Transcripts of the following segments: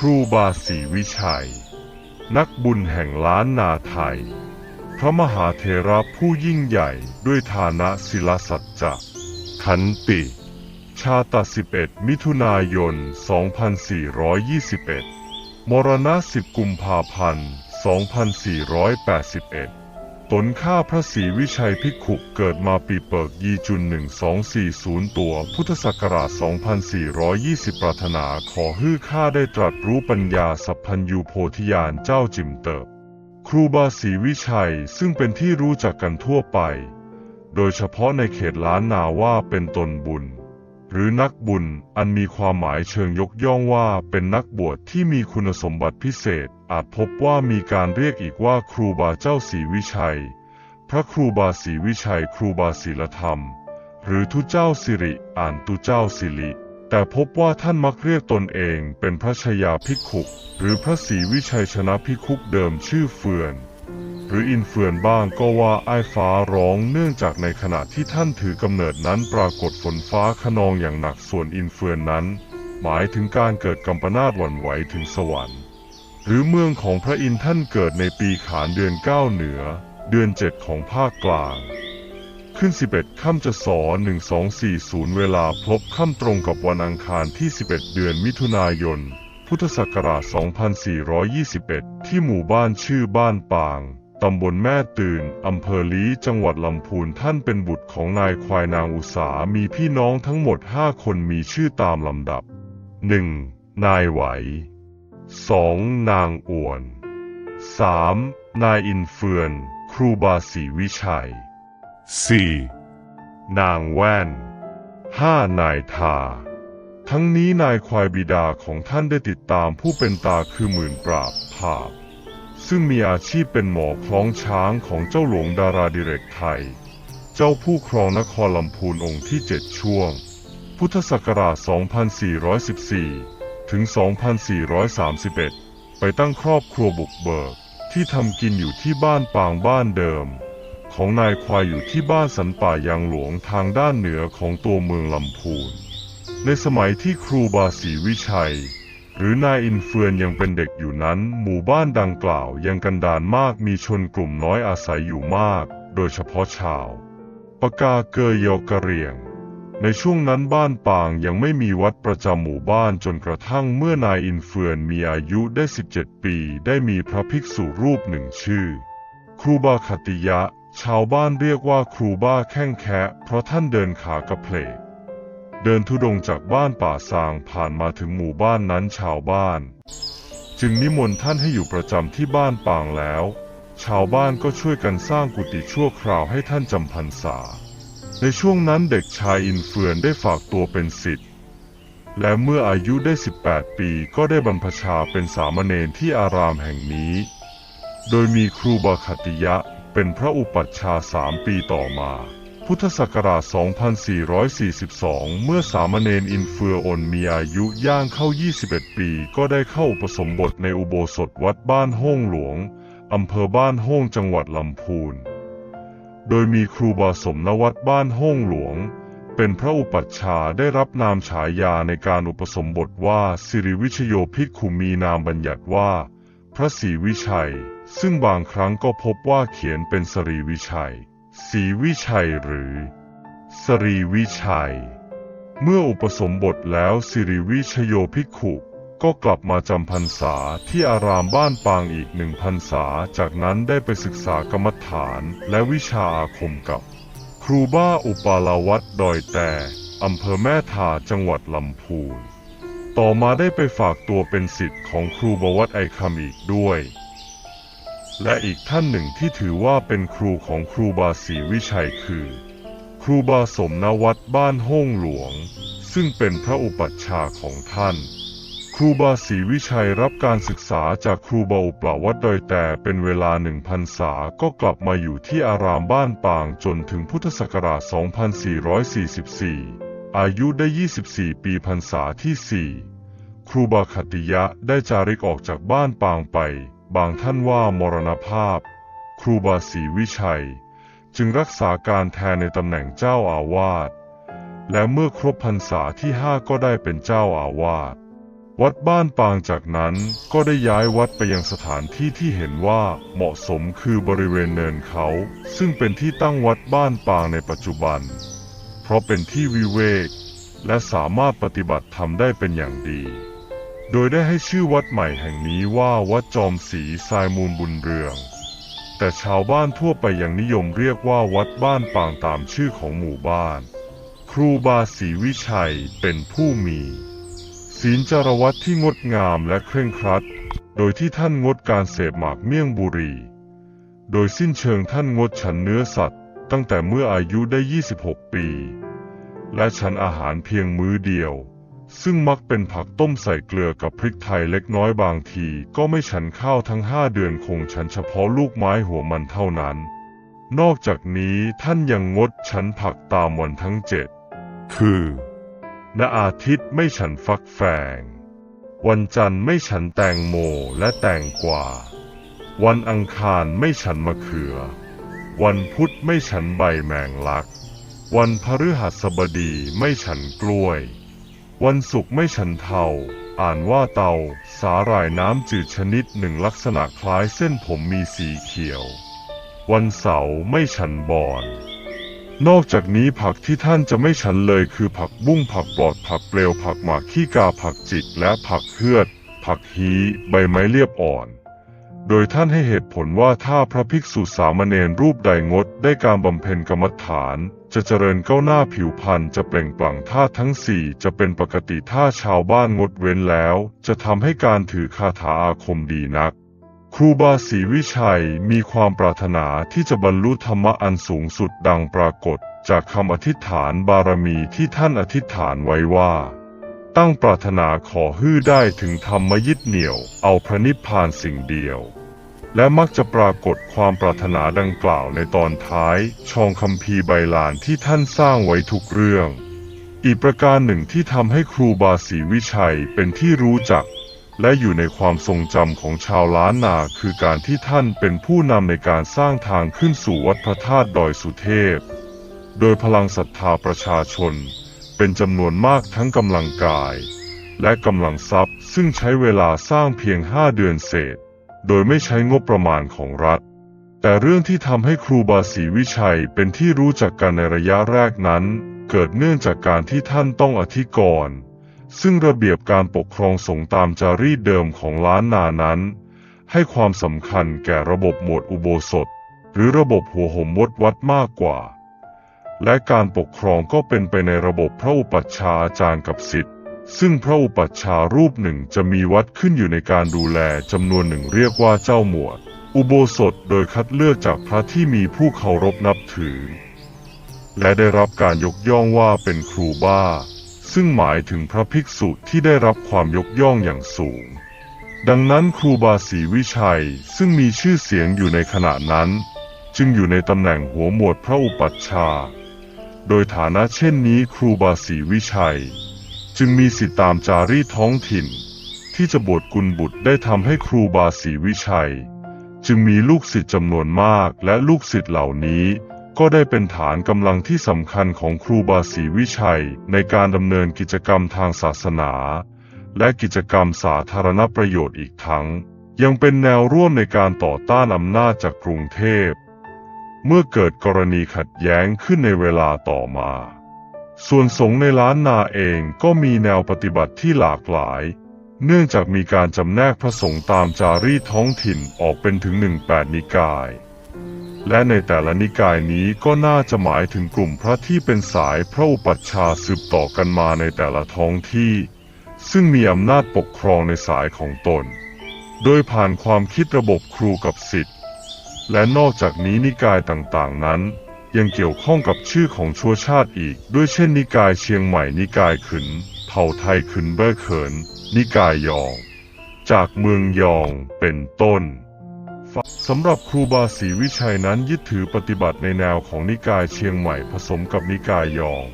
ครูบาศรีวิชัย นักบุญแห่งล้านนาไทย พระมหาเทระผู้ยิ่งใหญ่ด้วยฐานะศิลสัจจะขันติ ชาต11 มิถุนายน 2421 มรณะ 10 กุมภาพันธ์ 2481 ตนข้าพระศรีวิชัยภิกขุเกิดมาปีเปิกยีจุน1240ตัวพุทธศักราช2420ปรารถนาขอฮื้อข้าได้ตรัสรู้ปัญญาสัพพัญญูโพธิญาณเจ้าจิมเติบ ครูบาศรีวิชัยซึ่งเป็นที่รู้จักกันทั่วไป โดยเฉพาะในเขตล้านนาว่าเป็นตนบุญ หรือนักบุญอันมีความหมายเชิงยกย่องว่าเป็นนักบวชที่มีคุณสมบัติพิเศษ อาจพบว่ามีการเรียกอีกว่าครูบาเจ้าศรีวิชัย พระครูบาศรีวิชัย ครูบาศีลธรรม หรือทุเจ้าสิริ อ่านตุเจ้าสิริ แต่พบว่าท่านมักเรียกตนเองเป็นพระชายาภิกขุหรือพระศรีวิชัยชนะภิกขุเดิมชื่อเฟือน หรืออินเฟือนบ้างก็ว่าไอ้ฟ้าร้องเนื่องจากในขณะที่ท่านถือกำเนิดนั้นปรากฏฝนฟ้าขนองอย่างหนักส่วนอินเฟือนนั้น หมายถึงการเกิดกัมปนาตหวั่นไหวถึงสวรรค์ หรือเมืองของพระอินทร์ท่านเกิดในปีขานเดือนเก้าเหนือ เดือนเจ็ดของภาคกลาง ขึ้น 11ค่ำจะสอ1240 เวลาพบค่ำตรงกับวันอังคารที่ 11 เดือนมิถุนายนพุทธศักราช 2421 ที่หมู่บ้านชื่อบ้านปาง ตำบลแม่ตื่น อำเภอลี้จังหวัดลำพูนท่านเป็นบุตรของนายควายนางอุสา มีพี่น้องทั้งหมด 5 คนมีชื่อตามลำดับ 1. นายไหว 2. นางอ่วน 3. นายอินเฟือน ครูบาศรีวิชัย 4. นางแว่น 5. นายทา ทั้งนี้นายควายบิดาของท่านได้ติดตามผู้เป็นตาคือหมื่นปราบภาพ ซึ่งมีอาชีพเป็นหมอคล้องช้างของเจ้าหลวงดาราดิเรกไทย เจ้าผู้ครองนครลำพูนองค์ที่เจ็ดช่วง พุทธศักราช 2414 ถึง 2431 ไปตั้งครอบครัวบุกเบิกที่ทำกินอยู่ที่บ้านปางบ้านเดิม ของนายควายอยู่ที่บ้านสันป่ายางหลวงทางด้านเหนือของตัวเมืองลำพูน ในสมัยที่ครูบาศรีวิชัย หรือนายอินเฟือนยังเป็นเด็กอยู่นั้น หมู่บ้านดังกล่าวยังกันดานมากมีชนกลุ่มน้อยอาศัยอยู่มาก โดยเฉพาะชาวปากาเกยเยกะเรียง ในช่วงนั้นบ้านปางยังไม่มีวัดประจำหมู่บ้านจนกระทั่งเมื่อนายอินเฟือนมีอายุได้ 17 ปี ได้มีพระภิกษุรูปหนึ่งชื่อ ครูบาคติยะ ชาวบ้านเรียกว่าครูบ้าแข้งแคะเพราะท่านเดินขากระเพลก เดินทุดงจากบ้านป่าซางผ่านมาถึงหมู่บ้านนั้นชาวบ้าน จึงนิมนต์ท่านให้อยู่ประจำที่บ้านปางแล้ว ชาวบ้านก็ช่วยกันสร้างกุฏิชั่วคราวให้ท่านจำพรรษา ในช่วงนั้นเด็กชายอินเฟือนได้ฝากตัวเป็นศิษย์และเมื่ออายุได้ 18 ปีก็ได้บรรพชาเป็นสามเณรที่อารามแห่งนี้ โดยมีครูบาคติยะเป็นพระอุปัชฌาย์สามปีต่อมา พุทธศักราช 2442 เมื่อสามเณรอินเฟืออนมีอายุย่างเข้า 21 ปี ก็ได้เข้าอุปสมบทในอุโบสถวัดบ้านห้องหลวง อำเภอบ้านห้องจังหวัดลำพูน โดยมีครูบาสมนวัดบ้านห้องหลวง เป็นพระอุปัชฌาย์ได้รับนามฉายาในการอุปสมบทว่าสิริวิชโยภิกขุมีนามบัญญัติว่า พระศรีวิชัย ซึ่งบางครั้งก็พบว่าเขียนเป็นสรีวิชัย ศรีวิชัยหรือสรีวิชัย เมื่ออุปสมบทแล้วสิริวิชโยภิกขุก็กลับมาจำพรรษาที่อารามบ้านปางอีกหนึ่งพรรษา จากนั้นได้ไปศึกษากรรมฐานและวิชาอาคมกับ ครูบ้าอุปาลาวัดดอยแต่อำเภอแม่ทาจังหวัดลำพูน ต่อมาได้ไปฝากตัวเป็นศิษย์ของครูบวัดไอคำอีกด้วย และอีกท่านหนึ่งที่ถือว่าเป็นครูของครูบาศรีวิชัยคือ ครูบาสมนวัดบ้านห้องหลวง ซึ่งเป็นพระอุปัชฌาย์ของท่าน ครูบาศรีวิชัยรับการศึกษาจากครูบาอุปาวัดดอยแต่เป็นเวลาหนึ่งพรรษาก็กลับมาอยู่ที่อารามบ้านปางจนถึงพุทธศักราช 2444 อายุได้ 24 ปีพรรษาที่ 4 ครูบาคติยะได้จาริกออกจากบ้านปางไป บางท่านว่ามรณภาพ ครูบาศรีวิชัย จึงรักษาการแทนในตำแหน่งเจ้าอาวาส และเมื่อครบพรรษาที่ห้าก็ได้เป็นเจ้าอาวาส วัดบ้านปางจากนั้นก็ได้ย้ายวัดไปยังสถานที่ที่เห็นว่าเหมาะสมคือบริเวณเนินเขา ซึ่งเป็นที่ตั้งวัดบ้านปางในปัจจุบัน เพราะเป็นที่วิเวกและสามารถปฏิบัติธรรมได้เป็นอย่างดี โดยได้ให้ชื่อวัดใหม่แห่งนี้ว่าวัดจอมศรีทรายมูลบุญเรือง แต่ชาวบ้านทั่วไปยังนิยมเรียกว่าวัดบ้านปางตามชื่อของหมู่บ้าน ครูบาศรีวิชัยเป็นผู้มี ศีลจารวัตที่งดงามและเคร่งครัด โดยที่ท่านงดการเสพหมากเมี่ยงบุรี โดยสิ้นเชิงท่านงดฉันเนื้อสัตว์ ตั้งแต่เมื่ออายุได้ 26 ปี และฉันอาหารเพียงมื้อเดียว ซึ่งมักเป็นผักต้มใส่เกลือกับพริกไทยเล็กน้อยบางที ก็ไม่ฉันข้าวทั้งห้าเดือนคงฉันเฉพาะลูกไม้หัวมันเท่านั้น นอกจากนี้ท่านยังงดฉันผักตามวันทั้งเจ็ดคือณอาทิตย์ไม่ฉันฟักแฟงวันจันทร์ไม่ฉันแตงโมและแตงกวา วันอังคารไม่ฉันมะเขือ วันพุธไม่ฉันใบแมงลัก วันพฤหัสบดีไม่ฉันกล้วย วันศุกร์ไม่ฉันเทา อ่านว่าเตา สาหร่ายน้ำจืดชนิดหนึ่งลักษณะคล้ายเส้นผมมีสีเขียว วันเสาร์ไม่ฉันบอนนอกจากนี้ผักที่ท่านจะไม่ฉันเลยคือผักบุ้งผักปลอดผักเปลวผักหมากขี้กาผักจิกและผักเฮือด ผักฮีใบไม้เรียบอ่อน โดยท่านให้เหตุผลว่าถ้าพระภิกษุสามเณรรูปใดงดได้การบำเพ็ญกรรมฐาน จะเจริญก้าวหน้าผิวพรรณจะเปล่งปลั่งธาทั้งสี่จะเป็นปกติถ้าชาวบ้านงดเว้นแล้ว จะทำให้การถือคาถาอาคมดีนัก ครูบาศรีวิชัยมีความปรารถนาที่จะบรรลุธรรมะอันสูงสุดดังปรากฏ จากคำอธิษฐานบารมีที่ท่านอธิษฐานไว้ว่าตั้งปรารถนาขอฮื้อได้ถึงธรรมยึดเหนี่ยว เอาพระนิพพานสิ่งเดียว และมักจะปรากฏความปรารถนาดังกล่าวในตอนท้ายชองคำพีร์ใบลานที่ท่านสร้างไว้ทุกเรื่อง อีกประการหนึ่งที่ทำให้ครูบาศรีวิชัยเป็นที่รู้จัก และอยู่ในความทรงจำของชาวล้านนาคือการที่ท่านเป็นผู้นำในการสร้างทางขึ้นสู่วัดพระธาตุดอยสุเทพ โดยพลังศรัทธาประชาชน เป็นจำนวนมากทั้งกำลังกาย และกำลังทรัพย์ซึ่งใช้เวลาสร้างเพียงห้าเดือนเศษ โดยไม่ใช้งบประมาณของรัฐ แต่เรื่องที่ทำให้ครูบาศรีวิชัยเป็นที่รู้จักกันในระยะแรกนั้น เกิดเนื่องจากการที่ท่านต้องอธิกรณ์ซึ่งระเบียบการปกครองสงฆ์ตามจารีตเดิมของล้านนานั้น ให้ความสำคัญแก่ระบบหมวดอุโบสถ หรือระบบหัวหมมดวัดมากกว่า และการปกครองก็เป็นไปในระบบพระอุปัชฌาย์อาจารย์กับศิษย์ ซึ่งพระอุปัชฌาย์รูปหนึ่งจะมีวัดขึ้นอยู่ในการดูแลจำนวนหนึ่งเรียกว่าเจ้าหมวด อุโบสถโดยคัดเลือกจากพระที่มีผู้เคารพนับถือ และได้รับการยกย่องว่าเป็นครูบ้า ซึ่งหมายถึงพระภิกษุที่ได้รับความยกย่องอย่างสูง ดังนั้นครูบาศรีวิชัยซึ่งมีชื่อเสียงอยู่ในขณะนั้น จึงอยู่ในตำแหน่งหัวหมวดพระอุปัชฌาย์โดยฐานะเช่นนี้ครูบาศรีวิชัย จึงมีสิทธิตามจารีตท้องถิ่น ที่จะบวชกุลบุตรได้ทำให้ครูบาศรีวิชัย จึงมีลูกศิษย์จำนวนมากและลูกศิษย์เหล่านี้ ก็ได้เป็นฐานกำลังที่สำคัญของครูบาศรีวิชัย ในการดำเนินกิจกรรมทางศาสนา และกิจกรรมสาธารณประโยชน์อีกทั้ง ยังเป็นแนวร่วมในการต่อต้านอำนาจจากกรุงเทพ เมื่อเกิดกรณีขัดแย้งขึ้นในเวลาต่อมา ส่วนสงฆ์ในล้านนาเองก็มีแนวปฏิบัติที่หลากหลาย เนื่องจากมีการจำแนกพระสงฆ์ตามจารีตท้องถิ่นออกเป็นถึงหนึ่งแปดนิกาย และในแต่ละนิกายนี้ก็น่าจะหมายถึงกลุ่มพระที่เป็นสายพระอุปัชฌาย์สืบต่อกันมาในแต่ละท้องที่ ซึ่งมีอำนาจปกครองในสายของตน โดยผ่านความคิดระบบครูกับศิษย์และนอกจากนี้นิกายต่างๆนั้น ยังเกี่ยวข้องกับชื่อของชั่วชาติอีก ด้วยเช่นนิกายเชียงใหม่นิกายขึนเผ่าไทยขึนเบ้อเขิน นิกายยอง จากเมืองยองเป็นต้นสำหรับครูบาศรีวิชัยนั้นยึดถือปฏิบัติในแนวของนิกายเชียงใหม่ผสมกับนิกายยอง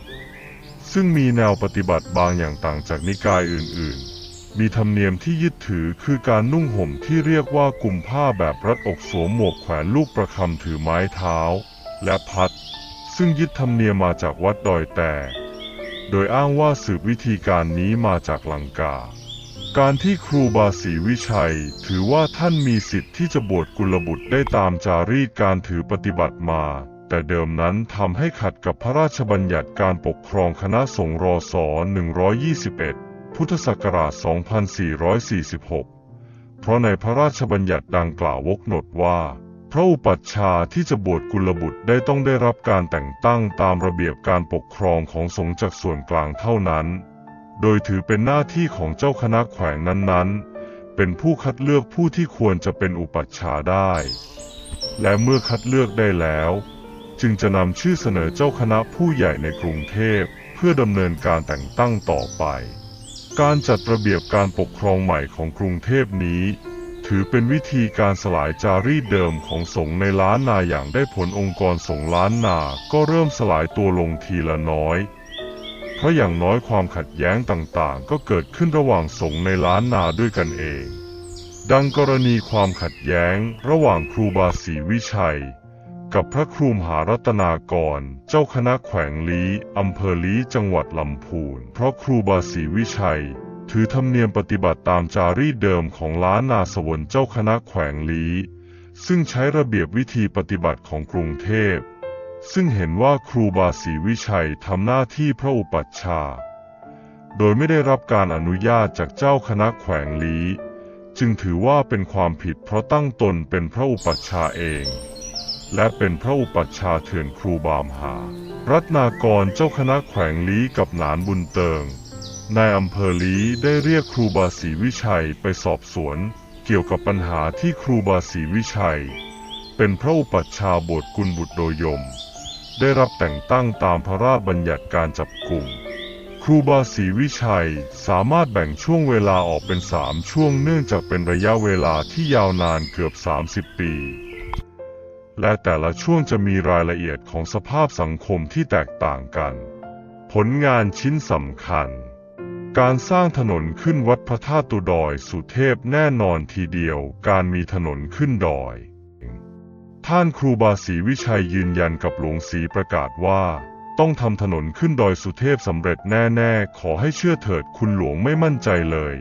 ซึ่งมีแนวปฏิบัติบางอย่างต่างจากนิกายอื่นๆ มีธรรมเนียมที่ยึดถือคือการนุ่งห่มที่เรียกว่ากุมผ้าแบบรัดอกสวมหมวกแขวนลูกประคำถือไม้เท้า และพัด ซึ่งยึดธรรมเนียมมาจากวัดดอยแต่ โดยอ้างว่าสืบวิธีการนี้มาจากลังกา การที่ครูบาศรีวิชัย ถือว่าท่านมีสิทธิ์ที่จะบวชกุลบุตรได้ตามจารีตการถือปฏิบัติมา แต่เดิมนั้นทำให้ขัดกับพระราชบัญญัติการปกครองคณะสงฆ์รศ121 พุทธศักราช 2446 เพราะในพระราชบัญญัติดังกล่าววกหนดว่า พระอุปัชฌาย์ที่จะบวชกุลบุตรได้ต้องได้รับการแต่งตั้งตามระเบียบการปกครองของสงฆ์จากส่วนกลางเท่านั้น โดยถือเป็นหน้าที่ของเจ้าคณะแขวงนั้นๆ เป็นผู้คัดเลือกผู้ที่ควรจะเป็นอุปัชฌาย์ได้ และเมื่อคัดเลือกได้แล้ว จึงจะนำชื่อเสนอเจ้าคณะผู้ใหญ่ในกรุงเทพเพื่อดำเนินการแต่งตั้งต่อไป การจัดระเบียบการปกครองใหม่ของกรุงเทพนี้ ถือเป็นวิธีการสลายจารีตเดิมของสงฆ์ในล้านนาอย่างได้ผลองค์กรสงฆ์ล้านนาก็เริ่มสลายตัวลงทีละน้อย เพราะอย่างน้อยความขัดแย้งต่างๆ ก็เกิดขึ้นระหว่างสงฆ์ในล้านนาด้วยกันเอง ดังกรณีความขัดแย้งระหว่างครูบาศรีวิชัย กับพระครูมหารัตนากร เจ้าคณะแขวงลี้อำเภอลี้จังหวัดลำพูน เพราะครูบาศรีวิชัย ถือธรรมเนียมปฏิบัติตามจารีตเดิมของล้านนาสวนเจ้าคณะแขวงลีซึ่งใช้ระเบียบวิธีปฏิบัติของกรุงเทพ ซึ่งเห็นว่าครูบาศรีวิชัยทำหน้าที่พระอุปัชฌาย์โดยไม่ได้รับการอนุญาตจากเจ้าคณะแขวงลีจึงถือว่าเป็นความผิดเพราะตั้งตนเป็นพระอุปัชฌาย์เอง และเป็นพระอุปัชฌาย์เถื่อนครูบามหา รัตนากรเจ้าคณะแขวงลีกับหนานบุญเติง นายอำเภอลี้ได้เรียกครูบาศรีวิชัยไปสอบสวน เกี่ยวกับปัญหาที่ครูบาศรีวิชัย เป็นพระอุปัชฌาย์บวชกุลบุตรโดยยม ได้รับแต่งตั้งตามพระราชบัญญัติการจับกลุ่มครูบาศรีวิชัยสามารถแบ่งช่วงเวลาออกเป็นสามช่วงเนื่องจากเป็นระยะเวลาที่ยาวนานเกือบ 30 ปี และแต่ละช่วงจะมีรายละเอียดของสภาพสังคมที่แตกต่างกัน ผลงานชิ้นสำคัญ การสร้างถนนขึ้นวัดพระธาตุตุดอยสุเทพแน่นอนทีเดียว การมีถนนขึ้นดอย ท่านครูบาศรีวิชัยยืนยันกับหลวงศรีประกาศว่า ต้องทำถนนขึ้นดอยสุเทพสำเร็จแน่ๆ ขอให้เชื่อเถิดคุณหลวงไม่มั่นใจเลย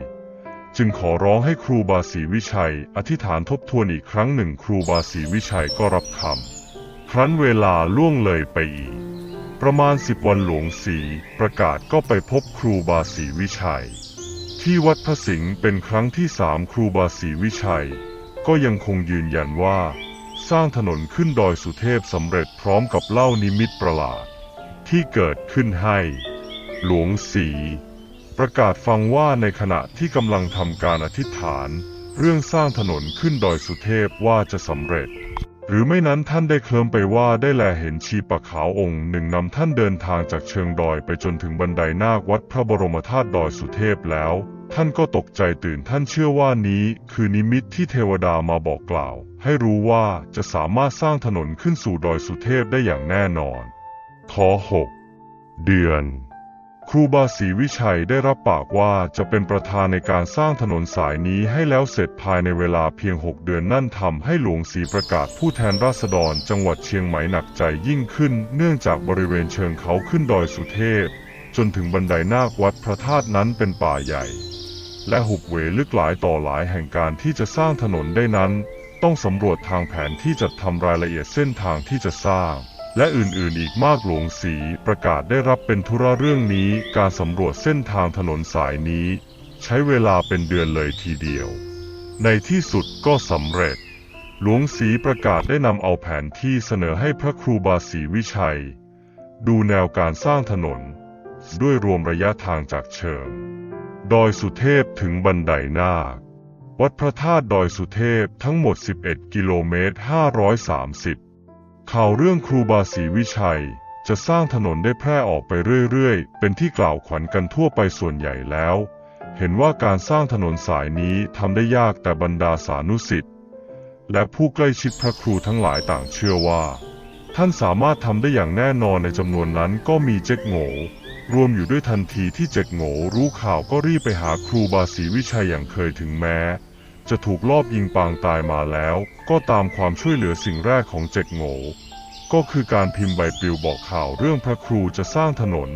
จึงขอร้องให้ครูบาศรีวิชัย อธิษฐานทบทวนอีกครั้งหนึ่งครูบาศรีวิชัยก็รับคำครั้นเวลาล่วงเลยไปอีก ประมาณสิบวันหลวงศรีประกาศก็ไปพบครูบาศรีวิชัย ที่วัดพระสิงห์เป็นครั้งที่สามครูบาศรีวิชัย ก็ยังคงยืนยันว่า สร้างถนนขึ้นดอยสุเทพสำเร็จพร้อมกับเล่านิมิตประหลาด ที่เกิดขึ้นให้ หลวงศรีประกาศฟังว่าในขณะที่กำลังทำการอธิษฐาน เรื่องสร้างถนนขึ้นดอยสุเทพว่าจะสำเร็จ หรือไม่นั้นท่านได้เคลิ้มไปว่าได้แลเห็นชีปะขาวองค์หนึ่งนำท่านเดินทางจากเชิงดอยไปจนถึงบันไดนาควัดพระบรมธาตุดอยสุเทพแล้ว ท่านก็ตกใจตื่นท่านเชื่อว่านี้คือนิมิตที่เทวดามาบอกกล่าว ให้รู้ว่าจะสามารถสร้างถนนขึ้นสู่ดอยสุเทพได้อย่างแน่นอน ขอหกเดือน ครูบาศรีวิชัยได้รับปากว่าจะเป็นประธานในการสร้างถนนสายนี้ให้แล้วเสร็จภายในเวลาเพียง 6 เดือนนั่นทำให้หลวงศรีประกาศผู้แทนราษฎรจังหวัดเชียงใหม่หนักใจยิ่งขึ้น เนื่องจากบริเวณเชิงเขาขึ้นดอยสุเทพ จนถึงบันไดนาควัดพระธาตุนั้นเป็นป่าใหญ่ และหุบเหวลึกหลายต่อหลายแห่งการที่จะสร้างถนนได้นั้น ต้องสำรวจทางแผนที่จัดทำรายละเอียดเส้นทางที่จะสร้าง และอื่นๆ อีกมากหลวงศรีประกาศได้รับเป็นธุระเรื่องนี้การสำรวจเส้นทางถนนสายนี้ ใช้เวลาเป็นเดือนเลยทีเดียว ในที่สุดก็สำเร็จ หลวงศรีประกาศได้นำเอาแผนที่เสนอให้พระครูบาศรีวิชัย ดูแนวการสร้างถนน ด้วยรวมระยะทางจากเชิง ดอยสุเทพถึงบันไดนาค วัดพระธาตุดอยสุเทพทั้งหมด 11 กิโลเมตร 530 ข่าวเรื่องครูบาศรีวิชัย จะสร้างถนนได้แพร่ออกไปเรื่อยๆ เป็นที่กล่าวขวัญกันทั่วไปส่วนใหญ่แล้ว เห็นว่าการสร้างถนนสายนี้ทำได้ยากแต่บรรดาสานุสิทธิ์และผู้ใกล้ชิดพระครูทั้งหลายต่างเชื่อว่า ท่านสามารถทำได้อย่างแน่นอนในจำนวนนั้นก็มีเจ๊กโง่รวมอยู่ด้วยทันทีที่เจ๊กโง่รู้ข่าวก็รีบไปหาครูบาศรีวิชัยอย่างเคยถึงแม้ จะถูกลอบยิงปางตายมาแล้ว ก็ตามความช่วยเหลือสิ่งแรกของเจ๊กโง่ก็คือการพิมพ์ใบปลิวบอกข่าวเรื่องพระครูจะสร้างถนน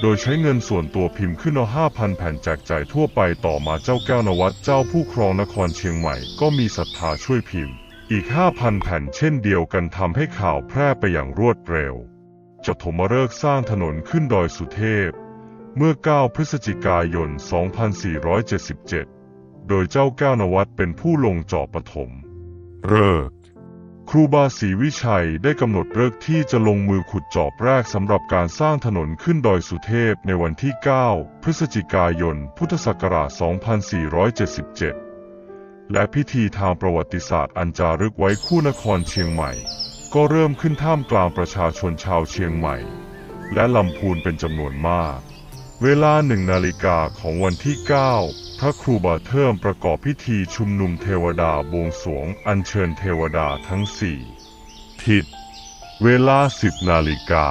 โดยใช้เงินส่วนตัวพิมพ์ขึ้นเอา5,000แผ่นแจกจ่ายทั่วไปต่อมาเจ้าแก้วนวัดเจ้าผู้ครองนครเชียงใหม่ก็มีศรัทธาช่วยพิมพ์ อีก5,000แผ่นเช่นเดียวกันทำให้ข่าวแพร่ไปอย่างรวดเร็วจตุมฤกษ์สร้างถนนขึ้นดอยสุเทพ เมื่อ 9 พฤศจิกายน 2477 โดยเจ้าแก้วนวัดเป็นผู้ลงจอบปฐมเริกษ์ครูบาศรีวิชัยได้กำหนดเลิกษ์ที่จะลงมือขุดจอบแรกสำหรับการสร้างถนนขึ้นดอยสุเทพในวันที่ 9 พฤศจิกายน พุทธศักราช 2477 และพิธีทางประวัติศาสตร์อันจารึกไว้คู่นครเชียงใหม่ ก็เริ่มขึ้นท่ามกลางประชาชนชาวเชียงใหม่ และลำพูนเป็นจำนวนมาก เวลาหนึ่งนาฬิกาของวันที่ 9 พระครูบาเทิมประกอบพิธีชุมนุมเทวดาบวงสวงอัญเชิญเทวดาทั้งสี่ทิศเวลา10นาฬิกา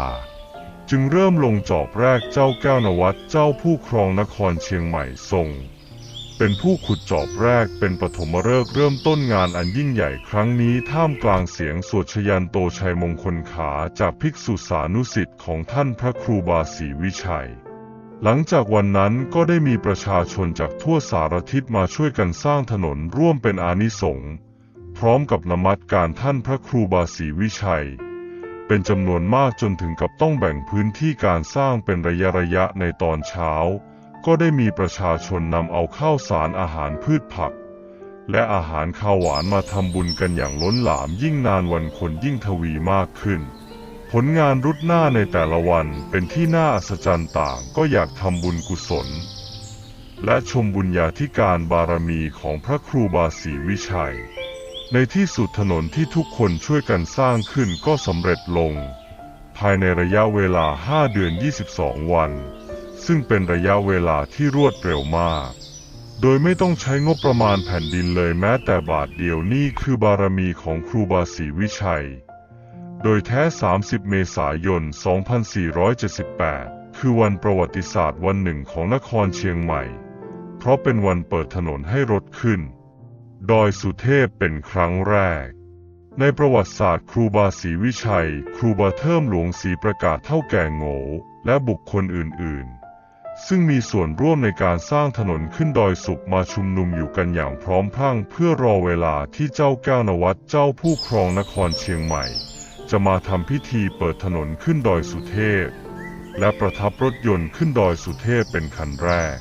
จึงเริ่มลงจอบแรกเจ้าแก้วนวัดเจ้าผู้ครองนครเชียงใหม่ทรง เป็นผู้ขุดจอบแรกเป็นปฐมฤกษ์เริ่มต้นงานอันยิ่งใหญ่ครั้งนี้ท่ามกลางเสียงสวดชยันโตชัยมงคลขาจากภิกษุสานุสิทธิ์ของท่านพระครูบาศรีวิชัย หลังจากวันนั้นก็ได้มีประชาชนจากทั่วสารทิศมาช่วยกันสร้างถนนร่วมเป็นอานิสงส์พร้อมกับนมัสการท่านพระครูบาศรีวิชัย เป็นจำนวนมากจนถึงกับต้องแบ่งพื้นที่การสร้างเป็นระยะระยะในตอนเช้า ก็ได้มีประชาชนนำเอาข้าวสารอาหารพืชผัก และอาหารข้าวหวานมาทำบุญกันอย่างล้นหลามยิ่งนานวันคนยิ่งทวีมากขึ้น ผลงานรุดหน้าในแต่ละวันเป็นที่น่าอัศจรรย์ต่างก็อยากทำบุญกุศล และชมบุญญาธิการบารมีของพระครูบาศรีวิชัย ในที่สุดถนนที่ทุกคนช่วยกันสร้างขึ้นก็สำเร็จลง ภายในระยะเวลา 5 เดือน 22 วัน ซึ่งเป็นระยะเวลาที่รวดเร็วมาก โดยไม่ต้องใช้งบประมาณแผ่นดินเลยแม้แต่บาทเดียวนี่คือบารมีของครูบาศรีวิชัย โดยแท้ 30 เมษายน 2478 คือวันประวัติศาสตร์วันหนึ่งของนครเชียงใหม่ เพราะเป็นวันเปิดถนนให้รถขึ้น ดอยสุเทพเป็นครั้งแรก ในประวัติศาสตร์ครูบาศรีวิชัย ครูบาเทิมหลวงศรีประกาศเท่าแก่โง่และบุคคลอื่นๆ ซึ่งมีส่วนร่วมในการสร้างถนนขึ้นดอยสุขมาชุมนุมอยู่กันอย่างพร้อมพรั่งเพื่อรอเวลาที่เจ้าแก้วนวัดเจ้าผู้ครองนครเชียงใหม่ จะมาทำพิธีเปิดถนนขึ้นดอยสุเทพ และประทับรถยนต์ขึ้นดอยสุเทพเป็นคันแรก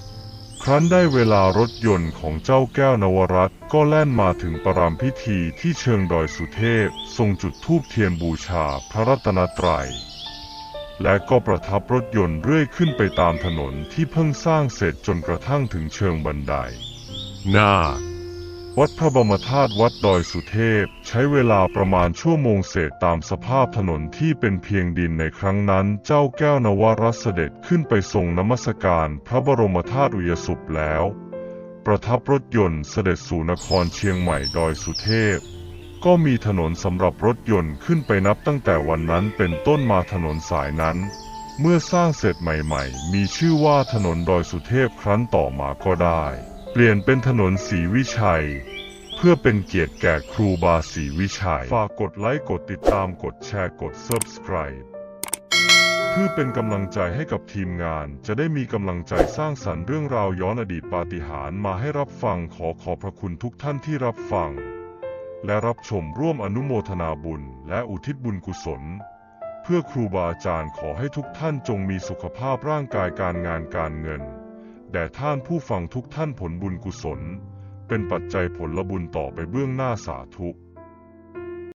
ครั้นได้เวลารถยนต์ของเจ้าแก้วนวรัตก็แล่นมาถึงประรามพิธีที่เชิงดอยสุเทพทรงจุดธูปเทียนบูชาพระรัตนตรัยและก็ประทับรถยนต์เรื่อยขึ้นไปตามถนนที่เพิ่งสร้างเสร็จจนกระทั่งถึงเชิงบันได นาค วัดพระบรมธาตุวัดดอยสุเทพ ใช้เวลาประมาณชั่วโมงเศษตามสภาพถนนที่เป็นเพียงดินในครั้งนั้น เจ้าแก้วนวรัตน์เสด็จขึ้นไปทรงนมัสการพระบรมธาตุอุยสุปแล้ว ประทับรถยนต์เสด็จสู่นครเชียงใหม่ดอยสุเทพ ก็มีถนนสำหรับรถยนต์ขึ้นไปนับตั้งแต่วันนั้นเป็นต้นมาถนนสายนั้น เมื่อสร้างเสร็จใหม่ ๆ มีชื่อว่าถนนดอยสุเทพครั้นต่อมาก็ได้ ลี่ยนเป็นถนนศรีวิชัย เพื่อเป็นเกียรติแก่ครูบาศรีวิชัย ฝากกดไลค์กดติดตามกดแชร์กด Subscribe เพื่อเป็นกำลังใจให้กับทีมงาน จะได้มีกำลังใจสร้างสรรค์เรื่องราวย้อนอดีตปาฏิหาริย์มาให้รับฟังขอขอบพระคุณทุกท่านที่รับฟัง และรับชมร่วมอนุโมทนาบุญ และอุทิศบุญกุศล เพื่อครูบาอาจารย์ขอให้ทุกท่านจงมีสุขภาพร่างกายการงานการเงิน แด่ท่านผู้ฟังทุกท่านผลบุญกุศล เป็นปัจจัยผลบุญต่อไปเบื้องหน้าสาธุ